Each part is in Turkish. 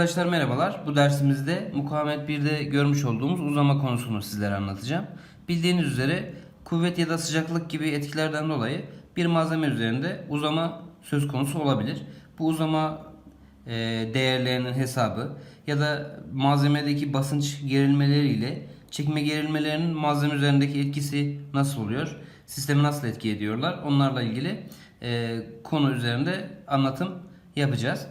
Arkadaşlar merhabalar. Bu dersimizde mukavemet 1'de görmüş olduğumuz uzama konusunu sizlere anlatacağım. Bildiğiniz üzere kuvvet ya da sıcaklık gibi etkilerden dolayı bir malzeme üzerinde uzama söz konusu olabilir. Bu uzama e, değerlerinin hesabı ya da malzemedeki basınç gerilmeleriyle çekme gerilmelerinin malzeme üzerindeki etkisi nasıl oluyor? Sistemi nasıl etki ediyorlar? Onlarla ilgili e, konu üzerinde anlatım yapacağız.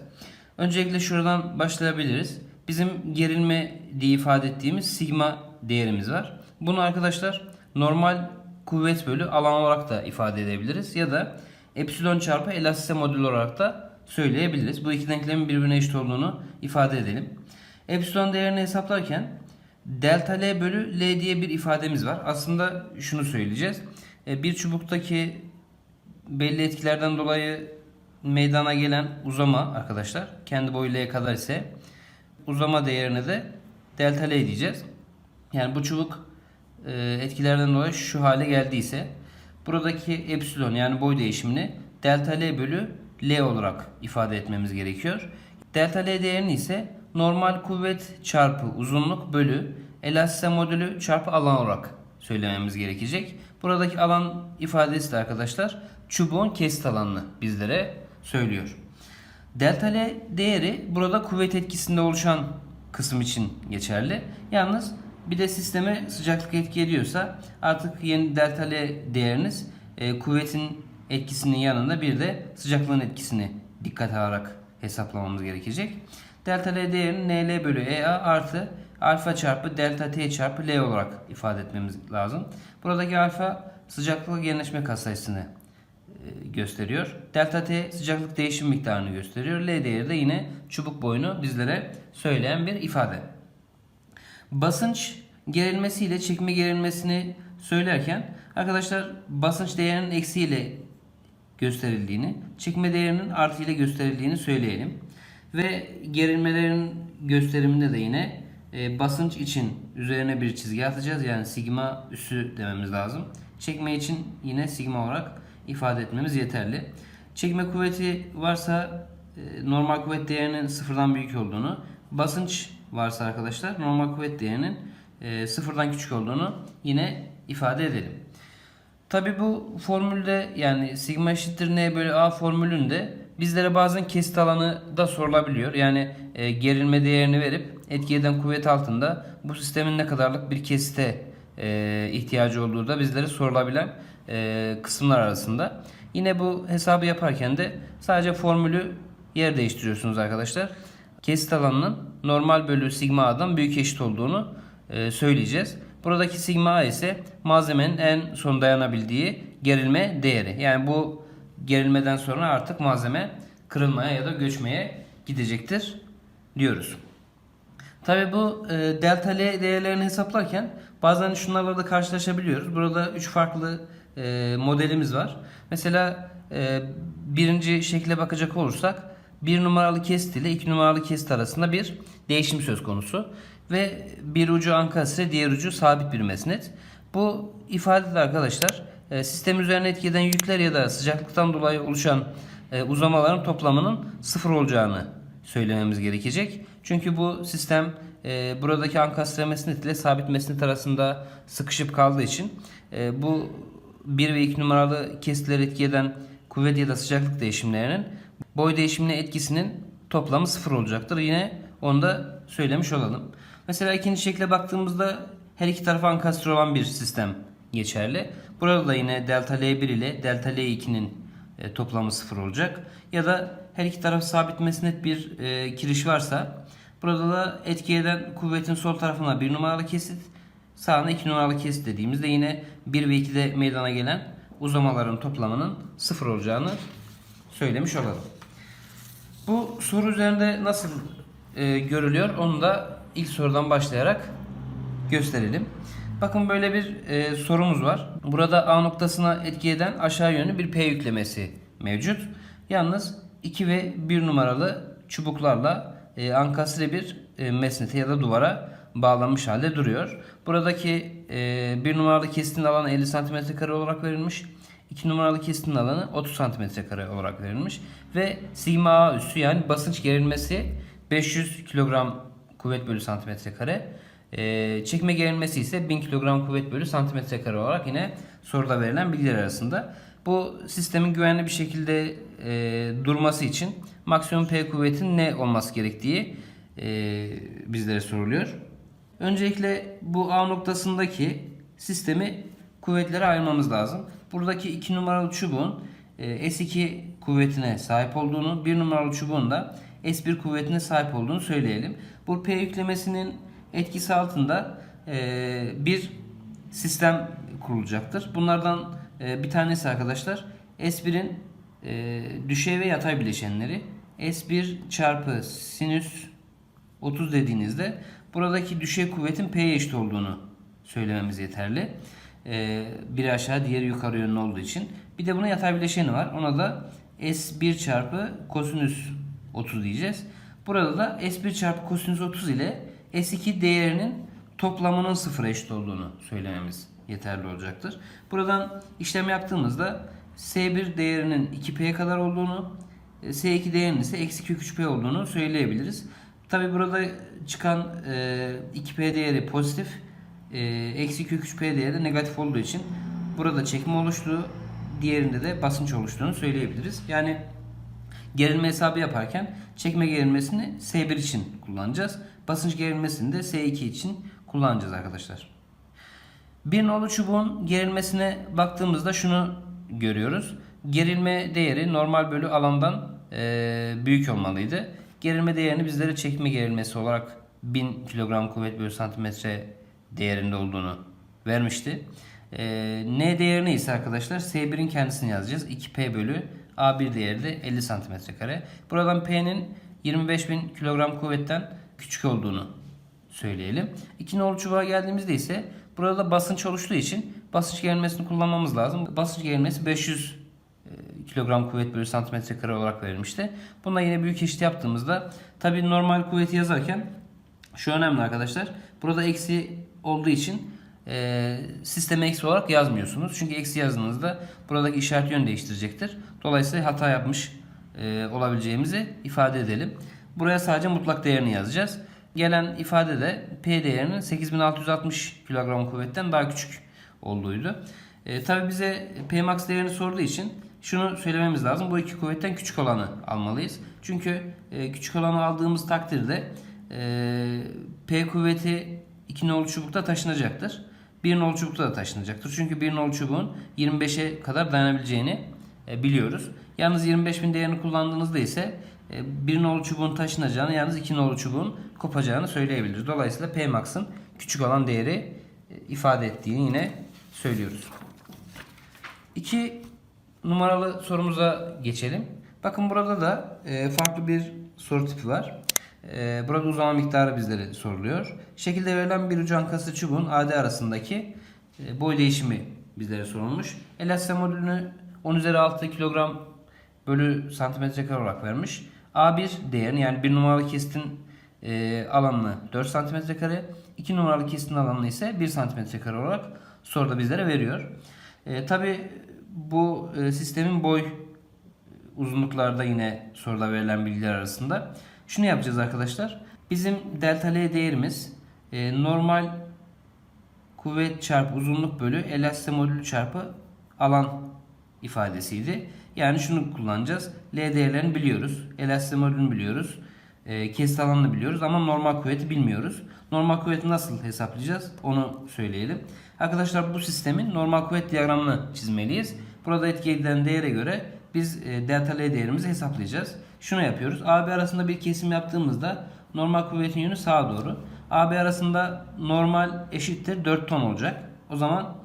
Öncelikle şuradan başlayabiliriz. Bizim gerilme diye ifade ettiğimiz sigma değerimiz var. Bunu arkadaşlar normal kuvvet bölü alan olarak da ifade edebiliriz. Ya da epsilon çarpı elastisite modül olarak da söyleyebiliriz. Bu iki denklemin birbirine eşit olduğunu ifade edelim. Epsilon değerini hesaplarken delta L bölü L diye bir ifademiz var. Aslında şunu söyleyeceğiz. E, Bir çubuktaki belli etkilerden dolayı meydana gelen uzama arkadaşlar kendi boyu L'ye kadar ise uzama değerine de delta L diyeceğiz. Yani bu çubuk e, etkilerden dolayı şu hale geldiyse buradaki epsilon yani boy değişimini delta L bölü L olarak ifade etmemiz gerekiyor. Delta L değerini ise normal kuvvet çarpı uzunluk bölü elastisite modülü çarpı alan olarak söylememiz gerekecek. Buradaki alan ifadesi de arkadaşlar çubuğun kesit alanını bizlere söylüyor. Delta L değeri burada kuvvet etkisinde oluşan kısım için geçerli. Yalnız bir de sisteme sıcaklık etki ediyorsa artık yeni delta L değeriniz e, kuvvetin etkisinin yanında bir de sıcaklığın etkisini dikkate alarak hesaplamamız gerekecek. Delta L değerini NL bölü EA artı alfa çarpı delta T çarpı L olarak ifade etmemiz lazım. Buradaki alfa sıcaklık genleşme katsayısını gösteriyor. Delta T sıcaklık değişim miktarını gösteriyor. L değeri de yine çubuk boyunu bizlere söyleyen bir ifade. Basınç gerilmesi ile çekme gerilmesini söylerken arkadaşlar basınç değerinin eksi ile gösterildiğini, çekme değerinin artı ile gösterildiğini söyleyelim. Ve gerilmelerin gösteriminde de yine e, basınç için üzerine bir çizgi atacağız. Yani sigma üssü dememiz lazım. Çekme için yine sigma olarak ifade etmemiz yeterli. Çekme kuvveti varsa e, normal kuvvet değerinin sıfırdan büyük olduğunu, basınç varsa arkadaşlar normal kuvvet değerinin e, sıfırdan küçük olduğunu yine ifade edelim. Tabi bu formülde yani sigma eşittir n bölü a formülünde bizlere bazen kesit alanı da sorulabiliyor. Yani e, gerilme değerini verip etki eden kuvvet altında bu sistemin ne kadarlık bir kesite e, ihtiyacı olduğu da bizlere sorulabilen e, kısımlar arasında. Yine bu hesabı yaparken de sadece formülü yer değiştiriyorsunuz arkadaşlar. Kesit alanının normal bölü sigma a'dan büyük eşit olduğunu e, söyleyeceğiz. Buradaki sigma a ise malzemenin en son dayanabildiği gerilme değeri. Yani bu gerilmeden sonra artık malzeme kırılmaya ya da göçmeye gidecektir diyoruz. Tabi bu e, delta L değerlerini hesaplarken bazen şunlarla da karşılaşabiliyoruz. Burada 3 farklı e, modelimiz var. Mesela e, birinci şekle bakacak olursak bir numaralı kesit ile iki numaralı kesit arasında bir değişim söz konusu. Ve bir ucu ankastre diğer ucu sabit bir mesnet. Bu ifadede arkadaşlar e, sistem üzerine etki eden yükler ya da sıcaklıktan dolayı oluşan e, uzamaların toplamının sıfır olacağını söylememiz gerekecek. Çünkü bu sistem e, buradaki ankastre mesnet ile sabit mesnet arasında sıkışıp kaldığı için e, bu 1 ve 2 numaralı kesitleri etki eden kuvvet ya da sıcaklık değişimlerinin boy değişimine etkisinin toplamı sıfır olacaktır. Yine onu da söylemiş olalım. Mesela ikinci şekle baktığımızda her iki tarafa ankastre olan bir sistem geçerli. Burada da yine delta L1 ile delta L2'nin e, toplamı sıfır olacak. Ya da her iki taraf sabit mesnet bir e, kiriş varsa burada da etki eden kuvvetin sol tarafına bir numaralı kesit sağına iki numaralı kesit dediğimizde yine 1 ve 2'de meydana gelen uzamaların toplamının sıfır olacağını söylemiş olalım. Bu soru üzerinde nasıl e, görülüyor onu da ilk sorudan başlayarak gösterelim. Bakın böyle bir e, sorumuz var. Burada A noktasına etki eden aşağı yönlü bir P yüklemesi mevcut. Yalnız 2 ve 1 numaralı çubuklarla e, ankastre bir e, mesnete ya da duvara bağlanmış halde duruyor. Buradaki e, 1 numaralı kesitin alanı 50 cm kare olarak verilmiş. 2 numaralı kesitin alanı 30 cm kare olarak verilmiş. Ve sigma A üssü yani basınç gerilmesi 500 kilogram kuvvet bölü santimetre kare. Ee, çekme gerilmesi ise 1000 kilogram kuvvet bölü santimetre kare olarak yine soruda verilen bilgiler arasında. Bu sistemin güvenli bir şekilde e, durması için maksimum P kuvvetin ne olması gerektiği e, bizlere soruluyor. Öncelikle bu A noktasındaki sistemi kuvvetlere ayırmamız lazım. Buradaki 2 numaralı çubuğun e, S2 kuvvetine sahip olduğunu, 1 numaralı çubuğun da S1 kuvvetine sahip olduğunu söyleyelim. Bu P yüklemesinin etkisi altında e, bir sistem kurulacaktır. Bunlardan e, bir tanesi arkadaşlar S1'in e, düşey ve yatay bileşenleri. S1 çarpı sinüs 30 dediğinizde buradaki düşey kuvvetin P'ye eşit olduğunu söylememiz yeterli. Ee, biri aşağı diğeri yukarı yönlü olduğu için. Bir de bunun yatay bileşeni var. Ona da S1 çarpı kosinüs 30 diyeceğiz. Burada da S1 çarpı kosinüs 30 ile S2 değerinin toplamının sıfıra eşit olduğunu söylememiz yeterli olacaktır. Buradan işlem yaptığımızda S1 değerinin 2P'ye kadar olduğunu, S2 değerinin ise eksi kök 3P olduğunu söyleyebiliriz. Tabi burada çıkan e, 2P değeri pozitif, e, eksi kök 3P değeri de negatif olduğu için burada çekme oluştuğu, diğerinde de basınç oluştuğunu söyleyebiliriz. Yani gerilme hesabı yaparken çekme gerilmesini S1 için kullanacağız. Basınç gerilmesini de S2 için kullanacağız arkadaşlar. Bir nolu çubuğun gerilmesine baktığımızda şunu görüyoruz. Gerilme değeri normal bölü alandan e, büyük olmalıydı. Gerilme değerini bizlere çekme gerilmesi olarak 1000 kilogram kuvvet bölü santimetre değerinde olduğunu vermişti. E, N değerini ise arkadaşlar S1'in kendisini yazacağız. 2P bölü A1 değeri de 50 santimetre kare. Buradan P'nin 25.000 kilogram kuvvetten küçük olduğunu söyleyelim. İki nolu çubuğa geldiğimizde ise burada basınç oluştuğu için basınç gerilmesini kullanmamız lazım. Basınç gerilmesi 500 e, kilogram kuvvet bölü santimetre kare olarak verilmişti. Bunda yine büyük eşit yaptığımızda tabi normal kuvveti yazarken şu önemli arkadaşlar. Burada eksi olduğu için e, sisteme eksi olarak yazmıyorsunuz. Çünkü eksi yazdığınızda buradaki işaret yön değiştirecektir. Dolayısıyla hata yapmış e, olabileceğimizi ifade edelim. Buraya sadece mutlak değerini yazacağız. Gelen ifade de P değerinin 8660 kilogram kuvvetten daha küçük olduğuydu. E, Tabi bize P max değerini sorduğu için şunu söylememiz lazım. Bu iki kuvvetten küçük olanı almalıyız. Çünkü e, küçük olanı aldığımız takdirde e, P kuvveti 2 nolu çubukta taşınacaktır. 1 nolu çubukta da taşınacaktır. Çünkü 1 nolu çubuğun 25'e kadar dayanabileceğini e, biliyoruz. Yalnız 25.000 değerini kullandığınızda ise e, 1 nolu çubuğun taşınacağını yalnız 2 nolu çubuğun kopacağını söyleyebiliriz. Dolayısıyla P max'ın küçük olan değeri ifade ettiğini yine söylüyoruz. 2 numaralı sorumuza geçelim. Bakın burada da e, farklı bir soru tipi var. E, burada uzama miktarı bizlere soruluyor. Şekilde verilen bir ucu ankası çubuğun AD arasındaki e, boy değişimi bizlere sorulmuş. Elastik modülünü 10 üzeri 6 kilogram bölü santimetre kare olarak vermiş. A1 değerini yani 1 numaralı kestin e, alanını 4 santimetre kare, 2 numaralı kestin alanını ise 1 santimetre kare olarak soruda bizlere veriyor. E, Tabi bu e, sistemin boy uzunluklarda yine soruda verilen bilgiler arasında. Şunu yapacağız arkadaşlar. Bizim delta L değerimiz e, normal kuvvet çarpı uzunluk bölü elastik modülü çarpı alan ifadesiydi. Yani şunu kullanacağız. L değerlerini biliyoruz. Elastik modülünü biliyoruz. E, kesit alanını biliyoruz ama normal kuvveti bilmiyoruz. Normal kuvveti nasıl hesaplayacağız? Onu söyleyelim. Arkadaşlar bu sistemin normal kuvvet diyagramını çizmeliyiz. Burada etki edilen değere göre biz e, delta L değerimizi hesaplayacağız. Şunu yapıyoruz. AB arasında bir kesim yaptığımızda normal kuvvetin yönü sağa doğru. AB arasında normal eşittir 4 ton olacak. O zaman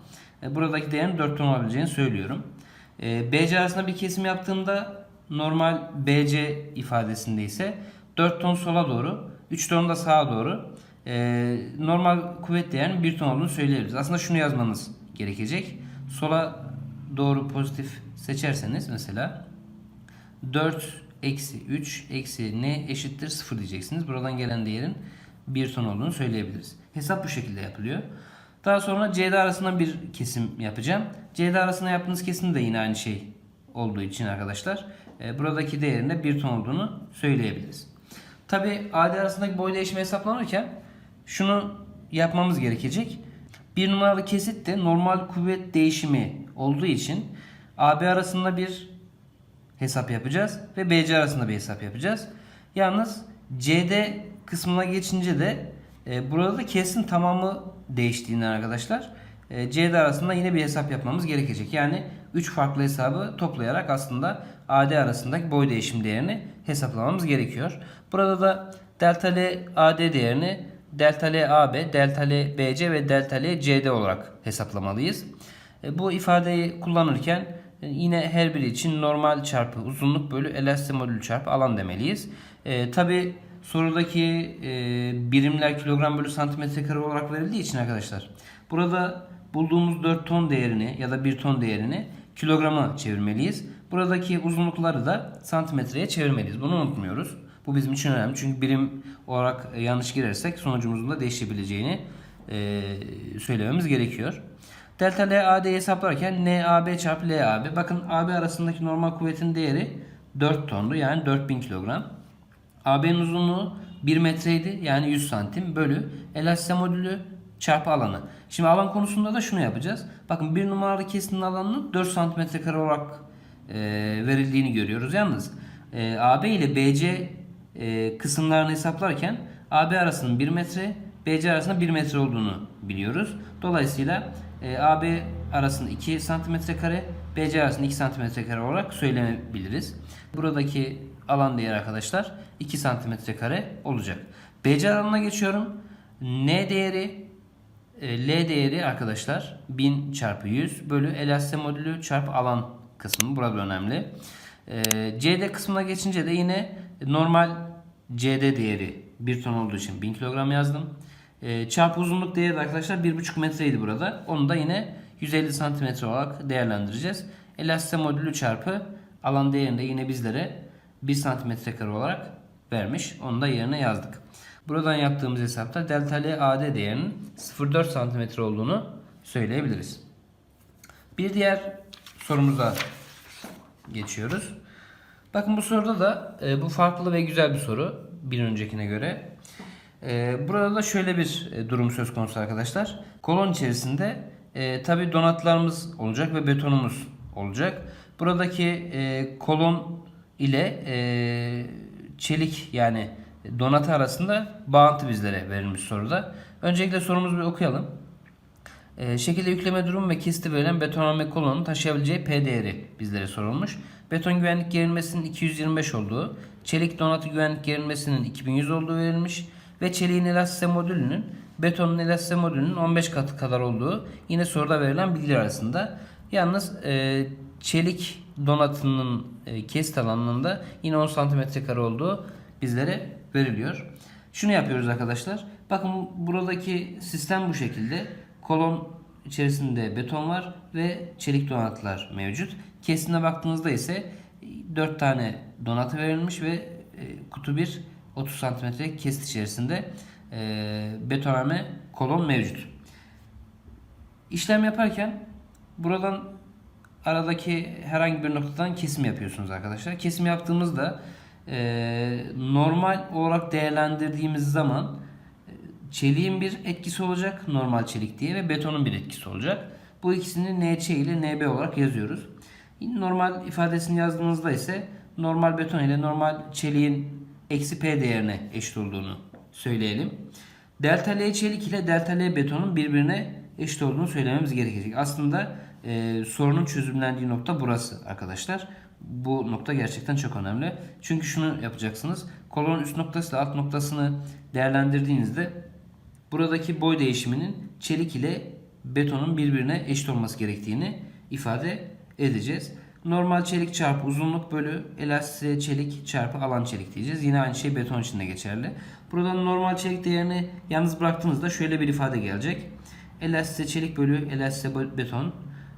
e, buradaki değerin 4 ton olabileceğini söylüyorum. E, BC arasında bir kesim yaptığımda normal BC ifadesinde ise 4 ton sola doğru, 3 ton da sağa doğru. E, normal kuvvet değerinin 1 ton olduğunu söyleyebiliriz. Aslında şunu yazmanız gerekecek. Sola doğru pozitif seçerseniz mesela 4 eksi 3 eksi n eşittir 0 diyeceksiniz. Buradan gelen değerin 1 ton olduğunu söyleyebiliriz. Hesap bu şekilde yapılıyor. Daha sonra CD arasında bir kesim yapacağım. CD arasında yaptığınız kesim de yine aynı şey olduğu için arkadaşlar e, buradaki değerin de 1 ton olduğunu söyleyebiliriz. Tabi AD arasındaki boy değişimi hesaplanırken şunu yapmamız gerekecek. Bir numaralı kesit de normal kuvvet değişimi olduğu için AB arasında bir hesap yapacağız ve BC arasında bir hesap yapacağız. Yalnız CD kısmına geçince de e, burada da kesin tamamı değiştiğinden arkadaşlar e, CD arasında yine bir hesap yapmamız gerekecek. Yani 3 farklı hesabı toplayarak aslında AD arasındaki boy değişim değerini hesaplamamız gerekiyor. Burada da delta L AD değerini delta L AB, delta L BC ve delta L CD olarak hesaplamalıyız. E, Bu ifadeyi kullanırken e, yine her biri için normal çarpı uzunluk bölü elastik modülü çarpı alan demeliyiz. E, Tabi sorudaki e, birimler kilogram bölü santimetre kare olarak verildiği için arkadaşlar. Burada bulduğumuz 4 ton değerini ya da 1 ton değerini kilograma çevirmeliyiz. Buradaki uzunlukları da santimetreye çevirmeliyiz. Bunu unutmuyoruz. Bu bizim için önemli. Çünkü birim olarak e, yanlış girersek sonucumuzun da değişebileceğini e, söylememiz gerekiyor. Delta L AD'yi hesaplarken NAB çarpı LAB. Bakın AB arasındaki normal kuvvetin değeri 4 tondu. Yani 4000 kilogram. AB'nin uzunluğu 1 metreydi. Yani 100 santim bölü elastik modülü çarpı alanı. Şimdi alan konusunda da şunu yapacağız. Bakın bir numaralı kesinin alanının 4 santimetre kare olarak e, verildiğini görüyoruz. Yalnız e, AB ile BC e, kısımlarını hesaplarken AB arasının 1 metre, BC arasında 1 metre olduğunu biliyoruz. Dolayısıyla AB arasında 2 santimetre kare, BC arasında 2 santimetre kare olarak söyleyebiliriz. Buradaki alan değeri arkadaşlar 2 santimetre kare olacak. BC alanına geçiyorum. N değeri L değeri arkadaşlar 1000 çarpı 100 bölü elastik modülü çarpı alan kısmı burada önemli. E, CD kısmına geçince de yine normal CD değeri 1 ton olduğu için 1000 kilogram yazdım. E, çarpı uzunluk değeri de arkadaşlar 1,5 metreydi burada. Onu da yine 150 santimetre olarak değerlendireceğiz. Elastik modülü çarpı alan değerini de yine bizlere 1 santimetre kare olarak vermiş. Onu da yerine yazdık. Buradan yaptığımız hesapta delta L AD değerinin 0,4 cm olduğunu söyleyebiliriz. Bir diğer sorumuza geçiyoruz. Bakın bu soruda da e, bu farklı ve güzel bir soru bir öncekine göre. E, burada da şöyle bir e, durum söz konusu arkadaşlar. Kolon içerisinde e, tabi donatlarımız olacak ve betonumuz olacak. Buradaki e, kolon ile e, çelik yani donatı arasında bağıntı bizlere verilmiş soruda. Öncelikle sorumuzu bir okuyalım. E, şekilde yükleme durumu ve kesiti verilen betonarme kolonun taşıyabileceği P değeri bizlere sorulmuş. Beton güvenlik gerilmesinin 225 olduğu, çelik donatı güvenlik gerilmesinin 2100 olduğu verilmiş ve çeliğin elastise modülünün betonun elastise modülünün 15 katı kadar olduğu yine soruda verilen bilgiler arasında. Yalnız e, çelik donatının e, kesit alanında yine 10 cm kare olduğu bizlere veriliyor. Şunu yapıyoruz arkadaşlar. Bakın buradaki sistem bu şekilde. Kolon içerisinde beton var ve çelik donatlar mevcut. Kesine baktığınızda ise 4 tane donatı verilmiş ve e, kutu bir 30 cm kesit içerisinde e, betonarme kolon mevcut. İşlem yaparken buradan aradaki herhangi bir noktadan kesim yapıyorsunuz arkadaşlar. Kesim yaptığımızda e, normal olarak değerlendirdiğimiz zaman çeliğin bir etkisi olacak normal çelik diye ve betonun bir etkisi olacak. Bu ikisini NC ile NB olarak yazıyoruz. Normal ifadesini yazdığımızda ise normal beton ile normal çeliğin eksi P değerine eşit olduğunu söyleyelim. Delta L çelik ile delta L betonun birbirine eşit olduğunu söylememiz gerekecek. Aslında e, sorunun çözümlendiği nokta burası arkadaşlar. Bu nokta gerçekten çok önemli. Çünkü şunu yapacaksınız. Kolonun üst noktası ile alt noktasını değerlendirdiğinizde buradaki boy değişiminin çelik ile betonun birbirine eşit olması gerektiğini ifade edeceğiz. Normal çelik çarpı uzunluk bölü elastik çelik çarpı alan çelik diyeceğiz. Yine aynı şey beton için de geçerli. Buradan normal çelik değerini yalnız bıraktığınızda şöyle bir ifade gelecek. Elastik çelik bölü elastik beton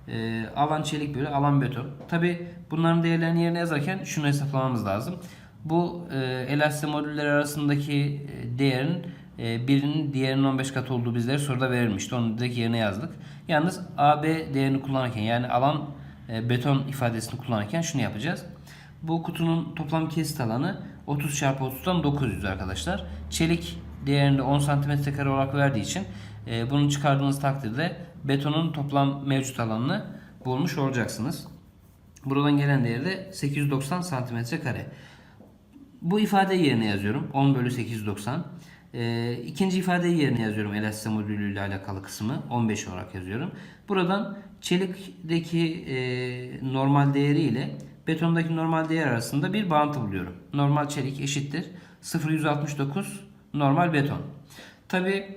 e, alan çelik bölü alan beton. Tabi bunların değerlerini yerine yazarken şunu hesaplamamız lazım. Bu e, elastik modüller arasındaki e, değerin birinin diğerinin 15 kat olduğu bizlere soruda verilmişti. Onu direkt yerine yazdık. Yalnız AB değerini kullanırken yani alan e, beton ifadesini kullanırken şunu yapacağız. Bu kutunun toplam kesit alanı 30 çarpı 30'dan 900 arkadaşlar. Çelik değerinde 10 santimetre kare olarak verdiği için e, bunu çıkardığınız takdirde betonun toplam mevcut alanını bulmuş olacaksınız. Buradan gelen değeri de 890 santimetre kare. Bu ifadeyi yerine yazıyorum. 10 bölü 890. Ee, ikinci ifadeyi yerine yazıyorum. Elastisite modülü ile alakalı kısmı 15 olarak yazıyorum. Buradan çelikteki e, normal değeri ile betondaki normal değer arasında bir bağıntı buluyorum. Normal çelik eşittir 0,169 normal beton. Tabi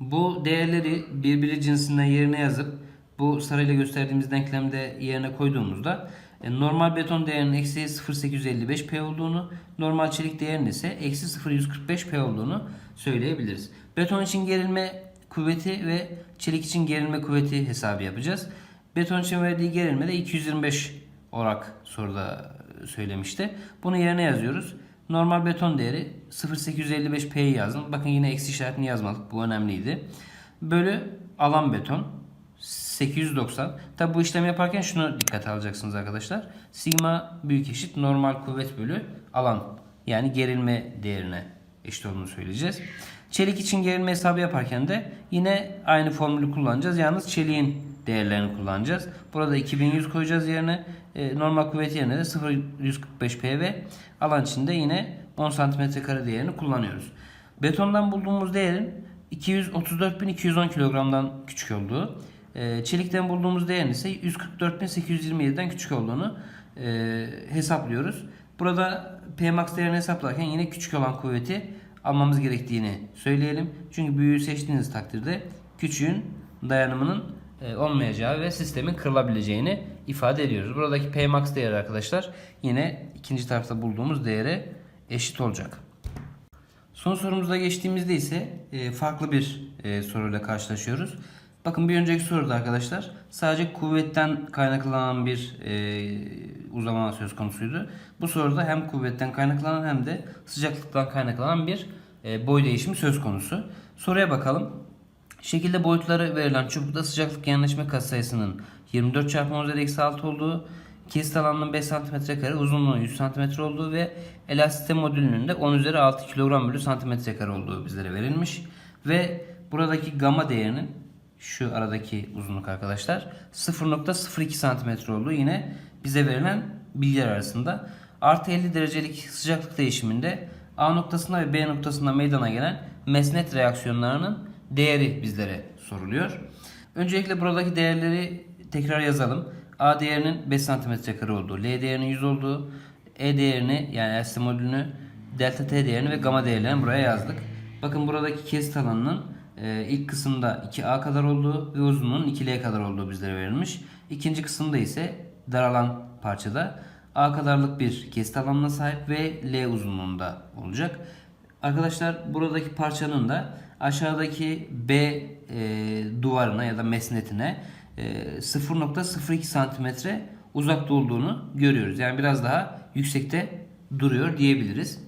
bu değerleri birbiri cinsinden yerine yazıp bu sarıyla gösterdiğimiz denklemde yerine koyduğumuzda e, normal beton değerinin eksi 0.855p olduğunu, normal çelik değerinin ise eksi 0.145p olduğunu söyleyebiliriz. Beton için gerilme kuvveti ve çelik için gerilme kuvveti hesabı yapacağız. Beton için verdiği gerilme de 225 olarak soruda söylemişti. Bunu yerine yazıyoruz. Normal beton değeri 0.855p'yi yazdım. Bakın yine eksi işaretini yazmadık. Bu önemliydi. Bölü alan beton 890. Tabi bu işlemi yaparken şunu dikkate alacaksınız arkadaşlar. Sigma büyük eşit normal kuvvet bölü alan. Yani gerilme değerine eşit olduğunu söyleyeceğiz. Çelik için gerilme hesabı yaparken de yine aynı formülü kullanacağız. Yalnız çeliğin değerlerini kullanacağız. Burada 2100 koyacağız yerine. E, normal kuvvet yerine de 0.145p ve alan için de yine 10 cm kare değerini kullanıyoruz. Betondan bulduğumuz değerin 234.210 kilogramdan küçük olduğu, çelikten bulduğumuz değerin ise 144.827'den küçük olduğunu e, hesaplıyoruz. Burada Pmax değerini hesaplarken yine küçük olan kuvveti almamız gerektiğini söyleyelim. Çünkü büyüğü seçtiğiniz takdirde küçüğün dayanımının e, olmayacağı ve sistemin kırılabileceğini ifade ediyoruz. Buradaki Pmax değeri arkadaşlar yine ikinci tarafta bulduğumuz değere eşit olacak. Son sorumuza geçtiğimizde ise e, farklı bir soruyla karşılaşıyoruz. Bakın bir önceki soruda arkadaşlar sadece kuvvetten kaynaklanan bir e, uzama söz konusuydu. Bu soruda hem kuvvetten kaynaklanan hem de sıcaklıktan kaynaklanan bir e, boy değişimi söz konusu. Soruya bakalım. Şekilde boyutları verilen çubukta sıcaklık genleşme katsayısının 24 çarpı 10 üzeri eksi 6 olduğu, kesit alanının 5 cm kare, uzunluğunun 100 cm olduğu ve elastisite modülünün de 10 üzeri 6 kilogram bölü santimetre kare olduğu bizlere verilmiş. Ve buradaki gamma değerinin şu aradaki uzunluk arkadaşlar 0.02 cm olduğu yine bize verilen bilgiler arasında. Artı 50 derecelik sıcaklık değişiminde A noktasında ve B noktasında meydana gelen mesnet reaksiyonlarının değeri bizlere soruluyor. Öncelikle buradaki değerleri tekrar yazalım. A değerinin 5 cm kare olduğu, L değerinin 100 olduğu, E değerini yani LC modülünü, delta T değerini ve gamma değerlerini buraya yazdık. Bakın buradaki kesit alanının e, ilk kısımda 2A kadar olduğu ve uzunluğunun 2L kadar olduğu bizlere verilmiş. İkinci kısımda ise daralan parçada A kadarlık bir kesit alanına sahip ve L uzunluğunda olacak. Arkadaşlar buradaki parçanın da aşağıdaki B e, duvarına ya da mesnetine e, 0.02 santimetre uzakta olduğunu görüyoruz. Yani biraz daha yüksekte duruyor diyebiliriz.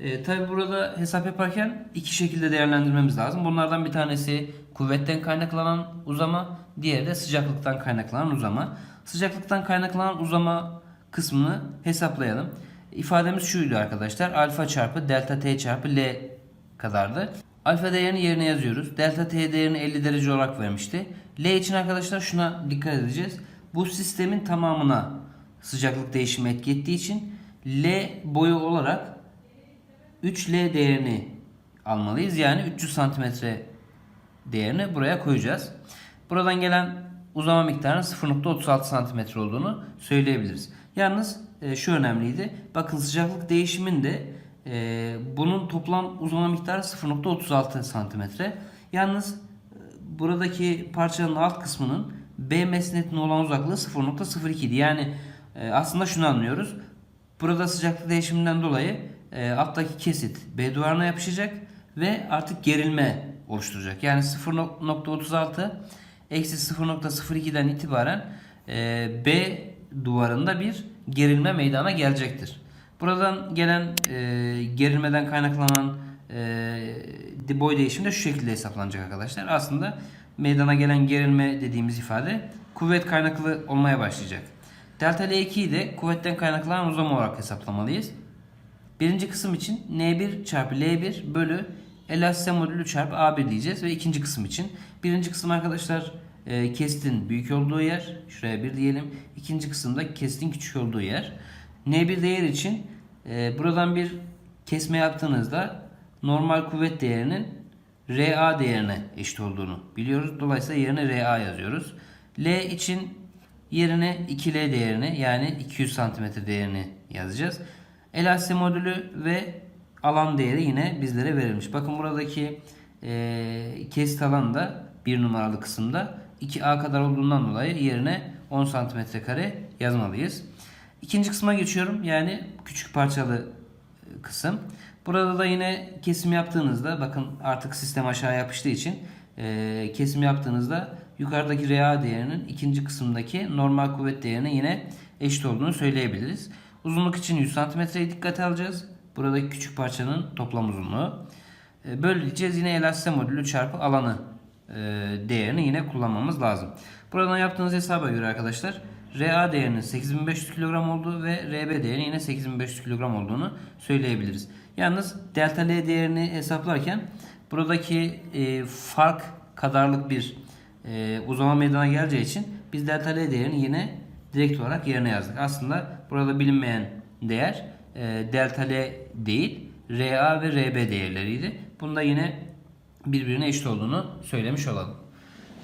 E, Tabi burada hesap yaparken iki şekilde değerlendirmemiz lazım. Bunlardan bir tanesi kuvvetten kaynaklanan uzama, diğeri de sıcaklıktan kaynaklanan uzama. Sıcaklıktan kaynaklanan uzama kısmını hesaplayalım. İfademiz şuydu arkadaşlar. Alfa çarpı delta t çarpı L kadardı. Alfa değerini yerine yazıyoruz. Delta t değerini 50 derece olarak vermişti. L için arkadaşlar şuna dikkat edeceğiz. Bu sistemin tamamına sıcaklık değişimi etki ettiği için L boyu olarak 3L değerini almalıyız. Yani 300 santimetre değerini buraya koyacağız. Buradan gelen uzama miktarının 0.36 santimetre olduğunu söyleyebiliriz. Yalnız e, şu önemliydi. Bakın sıcaklık değişiminde e, bunun toplam uzama miktarı 0.36 santimetre. Yalnız e, buradaki parçanın alt kısmının B mesnetine olan uzaklığı 0.02 idi. Yani e, aslında şunu anlıyoruz. Burada sıcaklık değişiminden dolayı e, alttaki kesit B duvarına yapışacak ve artık gerilme oluşturacak. Yani 0.36 eksi 0.02'den itibaren e, B duvarında bir gerilme meydana gelecektir. Buradan gelen e, gerilmeden kaynaklanan e, boy değişimi de şu şekilde hesaplanacak arkadaşlar. Aslında meydana gelen gerilme dediğimiz ifade kuvvet kaynaklı olmaya başlayacak. Delta L2'yi de kuvvetten kaynaklanan uzama olarak hesaplamalıyız. Birinci kısım için N1 çarpı L1 bölü elastisite modülü çarpı A1 diyeceğiz ve ikinci kısım için. Birinci kısım arkadaşlar e, kestin büyük olduğu yer. Şuraya 1 diyelim. İkinci kısımda kestin küçük olduğu yer. N1 değer için e, buradan bir kesme yaptığınızda normal kuvvet değerinin RA değerine eşit olduğunu biliyoruz. Dolayısıyla yerine RA yazıyoruz. L için yerine 2L değerini yani 200 cm değerini yazacağız. Elastisite modülü ve alan değeri yine bizlere verilmiş. Bakın buradaki e, kesit alan da bir numaralı kısımda 2A kadar olduğundan dolayı yerine 10 cm kare yazmalıyız. İkinci kısma geçiyorum. Yani küçük parçalı e, kısım. Burada da yine kesim yaptığınızda bakın artık sistem aşağı yapıştığı için e, kesim yaptığınızda yukarıdaki RA değerinin ikinci kısımdaki normal kuvvet değerine yine eşit olduğunu söyleyebiliriz. Uzunluk için 100 cm'ye dikkate alacağız. Buradaki küçük parçanın toplam uzunluğu. E, Böleceğiz yine elastisite modülü çarpı alanı e, değerini yine kullanmamız lazım. Buradan yaptığınız hesaba göre arkadaşlar RA değerinin 8500 kilogram olduğu ve RB değerinin yine 8500 kilogram olduğunu söyleyebiliriz. Yalnız delta L değerini hesaplarken buradaki e, fark kadarlık bir e, uzama meydana geleceği için biz delta L değerini yine direkt olarak yerine yazdık. Aslında burada bilinmeyen değer e, delta L değil RA ve RB değerleriydi. Bunda yine birbirine eşit olduğunu söylemiş olalım.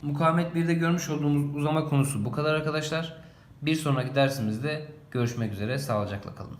Mukavemet 1'de görmüş olduğumuz uzama konusu bu kadar arkadaşlar. Bir sonraki dersimizde görüşmek üzere. Sağlıcakla kalın.